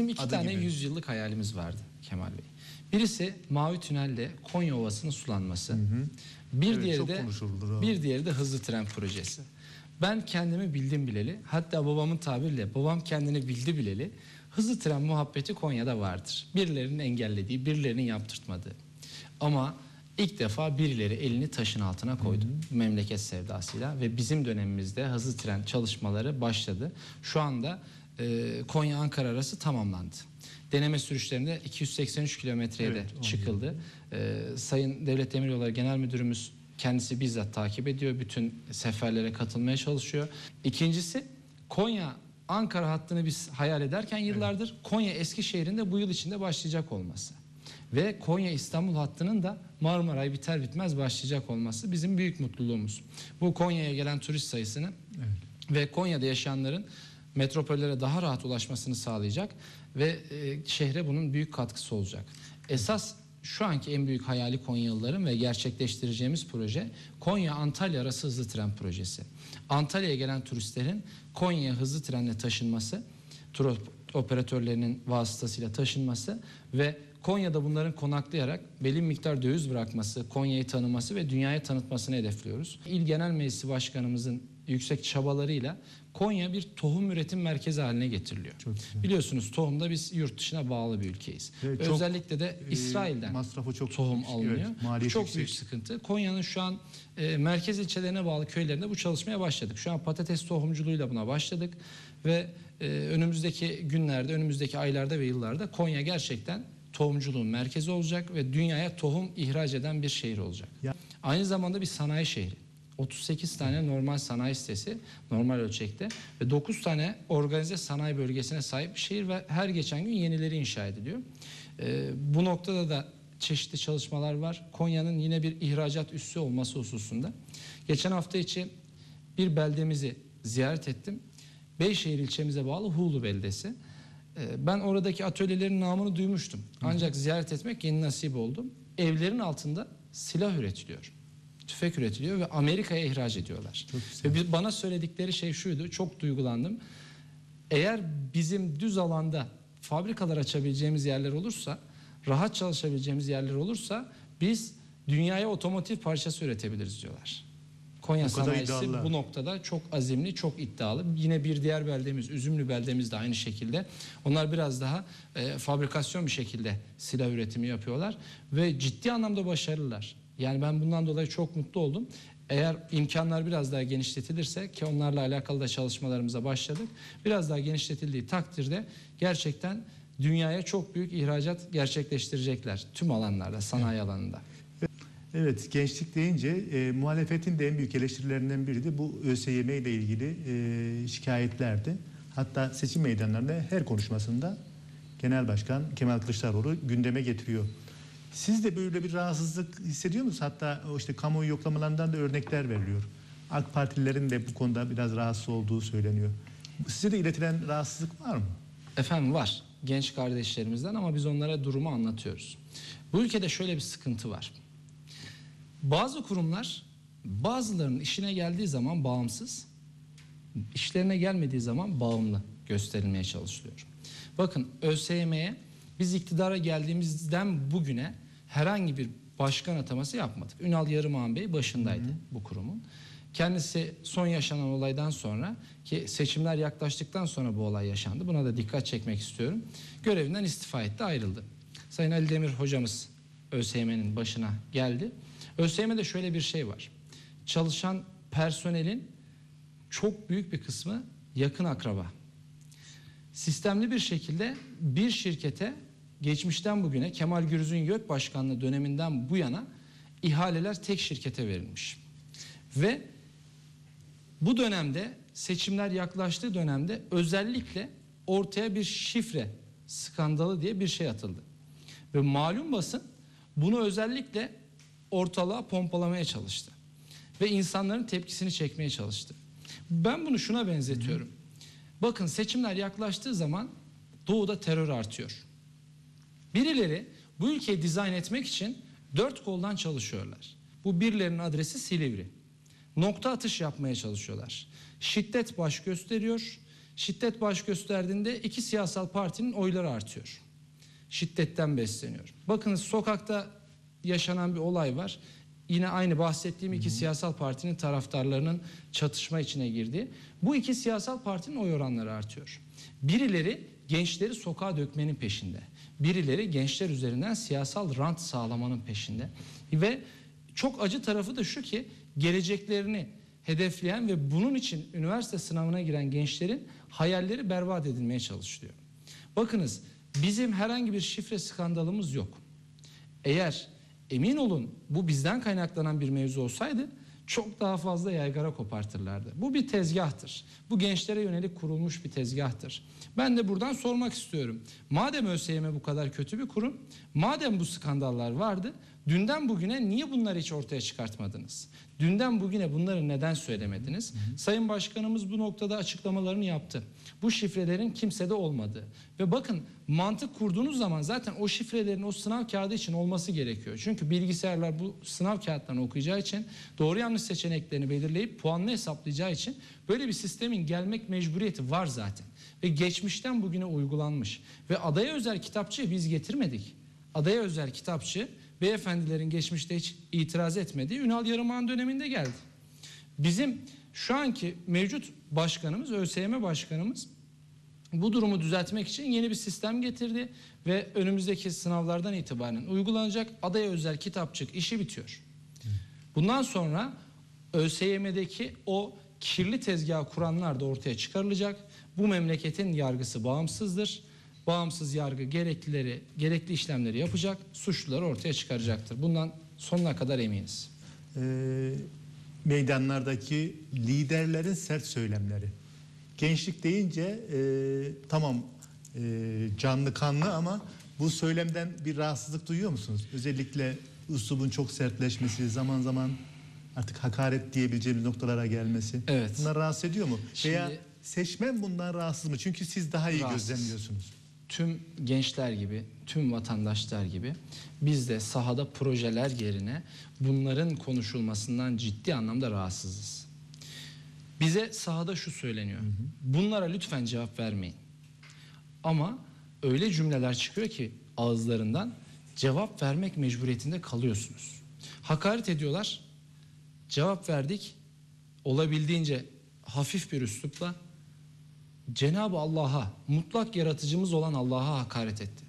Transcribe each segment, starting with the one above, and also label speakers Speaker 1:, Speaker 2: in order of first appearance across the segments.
Speaker 1: Bizim iki
Speaker 2: Adı
Speaker 1: tane
Speaker 2: gibi.
Speaker 1: yüzyıllık hayalimiz vardı Kemal Bey. Birisi Mavi Tünel'le Konya Ovası'nın sulanması. Bir
Speaker 2: Evet,
Speaker 1: diğeri de bir diğeri de hızlı tren projesi. Ben kendimi bildim bileli, hatta babamın tabiriyle babam kendini bildi bileli hızlı tren muhabbeti Konya'da vardır. Birilerinin engellediği, birilerinin yaptırtmadığı. Ama ilk defa birileri elini taşın altına koydu memleket sevdasıyla ve bizim dönemimizde hızlı tren çalışmaları başladı. Şu anda Konya-Ankara arası tamamlandı. Deneme sürüşlerinde 283 kilometreye
Speaker 2: Evet,
Speaker 1: de çıkıldı. Ee, Sayın Devlet Demiryolları Genel Müdürümüz kendisi bizzat takip ediyor. Bütün seferlere katılmaya çalışıyor. İkincisi Konya Ankara hattını biz hayal ederken yıllardır Konya Eskişehir'in de bu yıl içinde başlayacak olması. Ve Konya İstanbul hattının da Marmaray biter bitmez başlayacak olması bizim büyük mutluluğumuz. Bu Konya'ya gelen turist sayısını ve Konya'da yaşayanların metropollere daha rahat ulaşmasını sağlayacak ve e, şehre bunun büyük katkısı olacak. Esas şu anki en büyük hayali Konyalıların ve gerçekleştireceğimiz proje Konya-Antalya arası hızlı tren projesi. Antalya'ya gelen turistlerin Konya'ya hızlı trenle taşınması, tur op- operatörlerinin vasıtasıyla taşınması ve Konya'da bunların konaklayarak belli miktar döviz bırakması, Konya'yı tanıması ve dünyaya tanıtmasını hedefliyoruz. İl Genel Meclisi Başkanımızın yüksek çabalarıyla Konya bir tohum üretim merkezi haline getiriliyor.
Speaker 2: Çok güzel.
Speaker 1: Biliyorsunuz tohumda biz yurt dışına bağlı bir ülkeyiz.
Speaker 2: Evet,
Speaker 1: Ve
Speaker 2: çok,
Speaker 1: Özellikle de
Speaker 2: e,
Speaker 1: İsrail'den
Speaker 2: masrafı çok
Speaker 1: tohum
Speaker 2: yüksek.
Speaker 1: alınıyor.
Speaker 2: Evet,
Speaker 1: Bu çok
Speaker 2: yüksek.
Speaker 1: büyük sıkıntı. Konya'nın şu an e, merkez ilçelerine bağlı köylerinde bu çalışmaya başladık. Şu an patates tohumculuğuyla buna başladık ve e, önümüzdeki günlerde, önümüzdeki aylarda ve yıllarda Konya gerçekten tohumculuğun merkezi olacak ve dünyaya tohum ihraç eden bir şehir olacak.
Speaker 2: Ya-
Speaker 1: Aynı zamanda bir sanayi şehri. 38 tane normal sanayi sitesi normal ölçekte ve 9 tane organize sanayi bölgesine sahip bir şehir ve her geçen gün yenileri inşa ediliyor. Ee, bu noktada da çeşitli çalışmalar var. Konya'nın yine bir ihracat üssü olması hususunda. Geçen hafta içi bir beldemizi ziyaret ettim. Beyşehir ilçemize bağlı Hulu beldesi. Ee, Ben oradaki atölyelerin namını duymuştum. Ancak ziyaret etmek yeni nasip oldu. Evlerin altında silah üretiliyor. Tüfek üretiliyor ve Amerika'ya ihraç ediyorlar. Ve bana söyledikleri şey şuydu. Çok duygulandım. Eğer bizim düz alanda fabrikalar açabileceğimiz yerler olursa, rahat çalışabileceğimiz yerler olursa biz dünyaya otomotiv parçası üretebiliriz diyorlar. Konya
Speaker 2: Bu
Speaker 1: sanayisi bu noktada çok azimli, çok iddialı. Yine bir diğer beldemiz, Üzümlü beldemiz de aynı şekilde. Onlar biraz daha e, fabrikasyon bir şekilde silah üretimi yapıyorlar ve ciddi anlamda başarılılar. Yani ben bundan dolayı çok mutlu oldum. Eğer imkanlar biraz daha genişletilirse ki onlarla alakalı da çalışmalarımıza başladık. Biraz daha genişletildiği takdirde gerçekten dünyaya çok büyük ihracat gerçekleştirecekler tüm alanlarda, sanayi alanında.
Speaker 2: Evet gençlik deyince e, muhalefetin de en büyük eleştirilerinden biri de bu ÖSYM ile ilgili e, şikayetlerdi. Hatta seçim meydanlarında her konuşmasında Genel Başkan Kemal Kılıçdaroğlu gündeme getiriyor. Siz de böyle bir rahatsızlık hissediyor musunuz? Hatta işte kamuoyu yoklamalarından da örnekler veriliyor. AK Partililerin de bu konuda biraz rahatsız olduğu söyleniyor. Size de iletilen rahatsızlık var mı?
Speaker 1: Efendim var genç kardeşlerimizden ama biz onlara durumu anlatıyoruz. Bu ülkede şöyle bir sıkıntı var. Bazı kurumlar bazılarının işine geldiği zaman bağımsız, işlerine gelmediği zaman bağımlı gösterilmeye çalışılıyor. Bakın ÖSYM'ye biz iktidara geldiğimizden bugüne herhangi bir başkan ataması yapmadık. Ünal Yarımağan Bey başındaydı bu kurumun. Kendisi son yaşanan olaydan sonra ki seçimler yaklaştıktan sonra bu olay yaşandı. Buna da dikkat çekmek istiyorum. Görevinden istifa etti, ayrıldı. Sayın Ali Demir hocamız ÖSYM'nin başına geldi. ÖSYM'de şöyle bir şey var. Çalışan personelin çok büyük bir kısmı yakın akraba. Sistemli bir şekilde bir şirkete geçmişten bugüne Kemal Gürz'ün YÖK Başkanlığı döneminden bu yana ihaleler tek şirkete verilmiş. Ve bu dönemde seçimler yaklaştığı dönemde özellikle ortaya bir şifre skandalı diye bir şey atıldı. Ve malum basın bunu özellikle ortalığa pompalamaya çalıştı. Ve insanların tepkisini çekmeye çalıştı. Ben bunu şuna benzetiyorum. Bakın seçimler yaklaştığı zaman doğuda terör artıyor. Birileri bu ülkeyi dizayn etmek için dört koldan çalışıyorlar. Bu birilerinin adresi Silivri. Nokta atış yapmaya çalışıyorlar. Şiddet baş gösteriyor. şiddet baş gösterdiğinde iki siyasal partinin oyları artıyor. Şiddetten besleniyor. Bakınız sokakta yaşanan bir olay var. Yine aynı bahsettiğim iki siyasal partinin taraftarlarının çatışma içine girdiği. Bu iki siyasal partinin oy oranları artıyor. Birileri gençleri sokağa dökmenin peşinde. Birileri gençler üzerinden siyasal rant sağlamanın peşinde. Ve çok acı tarafı da şu ki geleceklerini hedefleyen ve bunun için üniversite sınavına giren gençlerin hayalleri berbat edilmeye çalışılıyor. Bakınız bizim herhangi bir şifre skandalımız yok. Eğer emin olun bu bizden kaynaklanan bir mevzu olsaydı çok daha fazla yaygara kopartırlardı. Bu bir tezgahtır. Bu gençlere yönelik kurulmuş bir tezgahtır. Ben de buradan sormak istiyorum. Madem ÖSYM bu kadar kötü bir kurum, madem bu skandallar vardı, dünden bugüne niye bunları hiç ortaya çıkartmadınız? Dünden bugüne bunları neden söylemediniz? Sayın Başkanımız bu noktada açıklamalarını yaptı. Bu şifrelerin kimsede olmadığı. Ve bakın mantık kurduğunuz zaman zaten o şifrelerin o sınav kağıdı için olması gerekiyor. Çünkü bilgisayarlar bu sınav kağıtlarını okuyacağı için doğru yanlış seçeneklerini belirleyip puanını hesaplayacağı için böyle bir sistemin gelmek mecburiyeti var zaten. Ve geçmişten bugüne uygulanmış. Ve adaya özel kitapçıyı biz getirmedik. Adaya özel kitapçı beyefendilerin geçmişte hiç itiraz etmediği Ünal Yarımağan döneminde geldi. Bizim şu anki mevcut başkanımız, ÖSYM başkanımız bu durumu düzeltmek için yeni bir sistem getirdi ve önümüzdeki sınavlardan itibaren uygulanacak adaya özel kitapçık işi bitiyor. Bundan sonra ÖSYM'deki o kirli tezgahı kuranlar da ortaya çıkarılacak. Bu memleketin yargısı bağımsızdır. Bağımsız yargı gereklileri, gerekli işlemleri yapacak, suçluları ortaya çıkaracaktır. Bundan sonuna kadar eminiz.
Speaker 2: Ee, meydanlardaki liderlerin sert söylemleri. Gençlik deyince e, tamam e, canlı kanlı ama bu söylemden bir rahatsızlık duyuyor musunuz? Özellikle üslubun çok sertleşmesi, zaman zaman artık hakaret diyebileceğimiz noktalara gelmesi.
Speaker 1: Evet.
Speaker 2: Bunlar rahatsız ediyor mu? Veya
Speaker 1: Şimdi-
Speaker 2: seçmen bundan rahatsız mı? Çünkü siz daha iyi
Speaker 1: Rahatsız.
Speaker 2: gözlemliyorsunuz.
Speaker 1: Tüm gençler gibi, tüm vatandaşlar gibi biz de sahada projeler yerine bunların konuşulmasından ciddi anlamda rahatsızız. Bize sahada şu söyleniyor. Bunlara lütfen cevap vermeyin. Ama öyle cümleler çıkıyor ki ağızlarından cevap vermek mecburiyetinde kalıyorsunuz. Hakaret ediyorlar. Cevap verdik. Olabildiğince hafif bir üslupla Cenab-ı Allah'a, mutlak yaratıcımız olan Allah'a hakaret etti.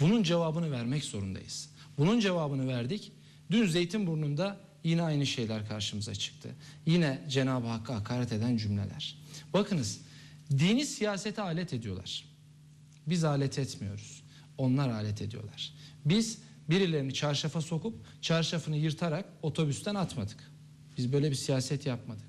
Speaker 1: Bunun cevabını vermek zorundayız. Bunun cevabını verdik. Dün Zeytinburnu'nda yine aynı şeyler karşımıza çıktı. Yine Cenab-ı Hakk'a hakaret eden cümleler. Bakınız, dini siyasete alet ediyorlar. Biz alet etmiyoruz. Onlar alet ediyorlar. Biz birilerini çarşafa sokup çarşafını yırtarak otobüsten atmadık. Biz böyle bir siyaset yapmadık.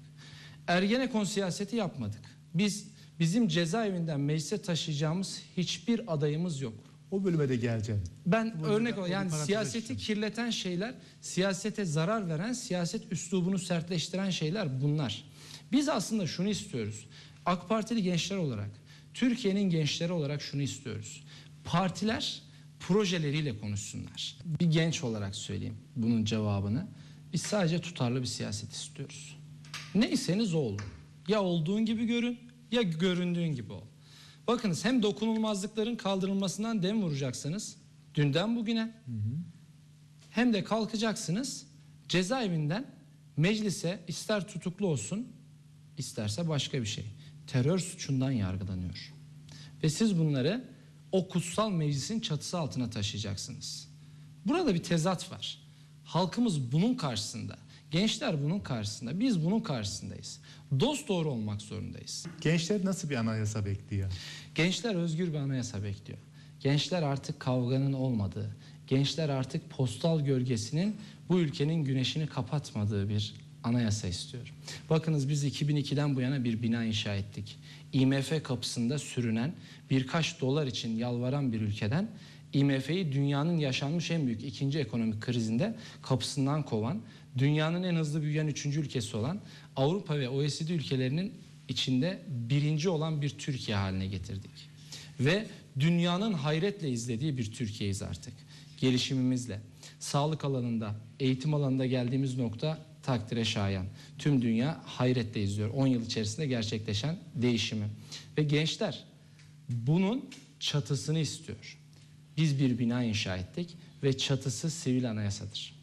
Speaker 1: Ergenekon siyaseti yapmadık. Biz bizim cezaevinden meclise taşıyacağımız hiçbir adayımız yok.
Speaker 2: O bölüme de geleceğim.
Speaker 1: Ben
Speaker 2: Bu
Speaker 1: örnek
Speaker 2: arada
Speaker 1: ol
Speaker 2: o
Speaker 1: yani siyaseti kirleten şeyler, siyasete zarar veren, siyaset üslubunu sertleştiren şeyler bunlar. Biz aslında şunu istiyoruz. AK Partili gençler olarak, Türkiye'nin gençleri olarak şunu istiyoruz. Partiler projeleriyle konuşsunlar. Bir genç olarak söyleyeyim bunun cevabını. Biz sadece tutarlı bir siyaset istiyoruz. Neyseniz o olun. Ya olduğun gibi görün ya göründüğün gibi ol. Bakınız hem dokunulmazlıkların kaldırılmasından dem vuracaksınız dünden bugüne hem de kalkacaksınız cezaevinden meclise ister tutuklu olsun isterse başka bir şey terör suçundan yargılanıyor. Ve siz bunları o kutsal meclisin çatısı altına taşıyacaksınız. Burada bir tezat var. Halkımız bunun karşısında. Gençler bunun karşısında. Biz bunun karşısındayız. Dost doğru olmak zorundayız.
Speaker 2: Gençler nasıl bir anayasa bekliyor?
Speaker 1: Gençler özgür bir anayasa bekliyor. Gençler artık kavganın olmadığı, gençler artık postal gölgesinin bu ülkenin güneşini kapatmadığı bir anayasa istiyor. Bakınız biz 2002'den bu yana bir bina inşa ettik. IMF kapısında sürünen birkaç dolar için yalvaran bir ülkeden IMF'yi dünyanın yaşanmış en büyük ikinci ekonomik krizinde kapısından kovan, dünyanın en hızlı büyüyen üçüncü ülkesi olan Avrupa ve OECD ülkelerinin içinde birinci olan bir Türkiye haline getirdik. Ve dünyanın hayretle izlediği bir Türkiye'yiz artık. Gelişimimizle. Sağlık alanında, eğitim alanında geldiğimiz nokta takdire şayan. Tüm dünya hayretle izliyor. 10 yıl içerisinde gerçekleşen değişimi. Ve gençler bunun çatısını istiyor. Biz bir bina inşa ettik ve çatısı sivil anayasadır.